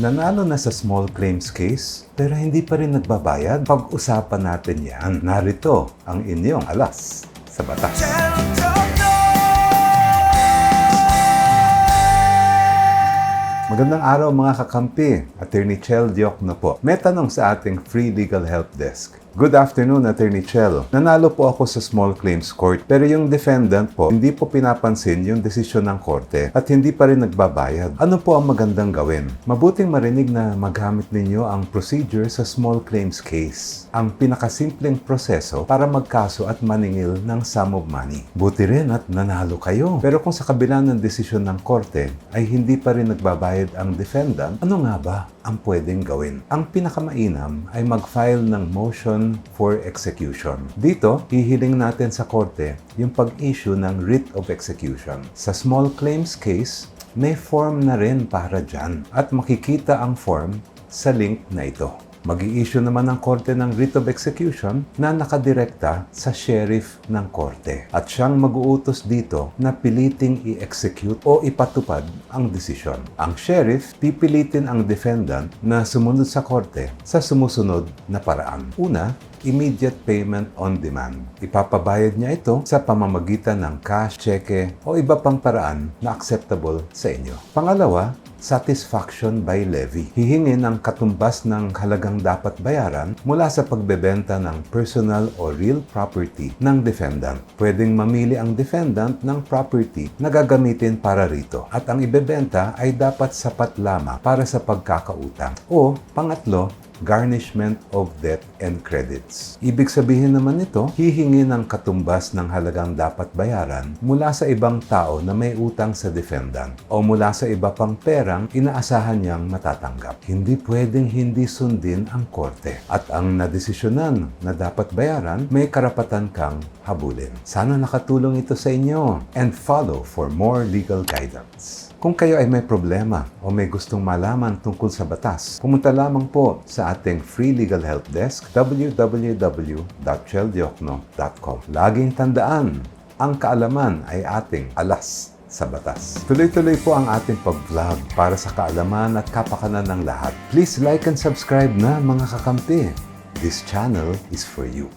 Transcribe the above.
Nanalo na sa small claims case pero hindi pa rin nagbabayad. Pag-usapan natin yan. Narito ang inyong alas sa batas. Magandang araw mga kakampi. Attorney Chel Diokno po. May tanong sa ating free legal help desk. Good afternoon, Attorney Chel. Nanalo po ako sa small claims court pero yung defendant po hindi po pinapansin yung desisyon ng korte at hindi pa rin nagbabayad. Ano po ang magandang gawin? Mabuting marinig na magamit ninyo ang procedure sa small claims case. Ang pinakasimpleng proseso para magkaso at maningil ng sum of money. Buti rin at nanalo kayo. Pero kung sa kabila ng desisyon ng korte ay hindi pa rin nagbabayad ang defendant, ano nga ba ang pwedeng gawin? Ang pinakamainam ay mag-file ng motion for execution. Dito, hihiling natin sa korte yung pag-issue ng writ of execution. Sa small claims case, may form na rin para dyan at makikita ang form sa link na ito mag issue naman ng korte ng writ of execution na nakadirekta sa sheriff ng korte. At siyang mag-uutos dito na piliting i-execute o ipatupad ang desisyon. Ang sheriff, pipilitin ang defendant na sumunod sa korte sa sumusunod na paraan. Una, immediate payment on demand. Ipapabayad niya ito sa pamamagitan ng cash, cheque o iba pang paraan na acceptable sa inyo. Pangalawa, satisfaction by levy. Hihingin ang katumbas ng halagang dapat bayaran mula sa pagbebenta ng personal o real property ng defendant. Pwedeng mamili ang defendant ng property na gagamitin para rito at ang ibebenta ay dapat sapat lamang para sa pagkakautang. O pangatlo, garnishment of debt and credits. Ibig sabihin naman nito, hihingi ng katumbas ng halagang dapat bayaran mula sa ibang tao na may utang sa defendant o mula sa iba pang perang inaasahan niyang matatanggap. Hindi pwedeng hindi sundin ang korte at ang nadesisyonan na dapat bayaran may karapatan kang habulin. Sana nakatulong ito sa inyo and follow for more legal guidance. Kung kayo ay may problema o may gustong malaman tungkol sa batas, pumunta lamang po sa ating free legal help desk www.cheldiokno.com. Laging tandaan, ang kaalaman ay ating alas sa batas. Tuloy-tuloy po ang ating pag-vlog para sa kaalaman at kapakanan ng lahat. Please like and subscribe na mga kakampi. This channel is for you.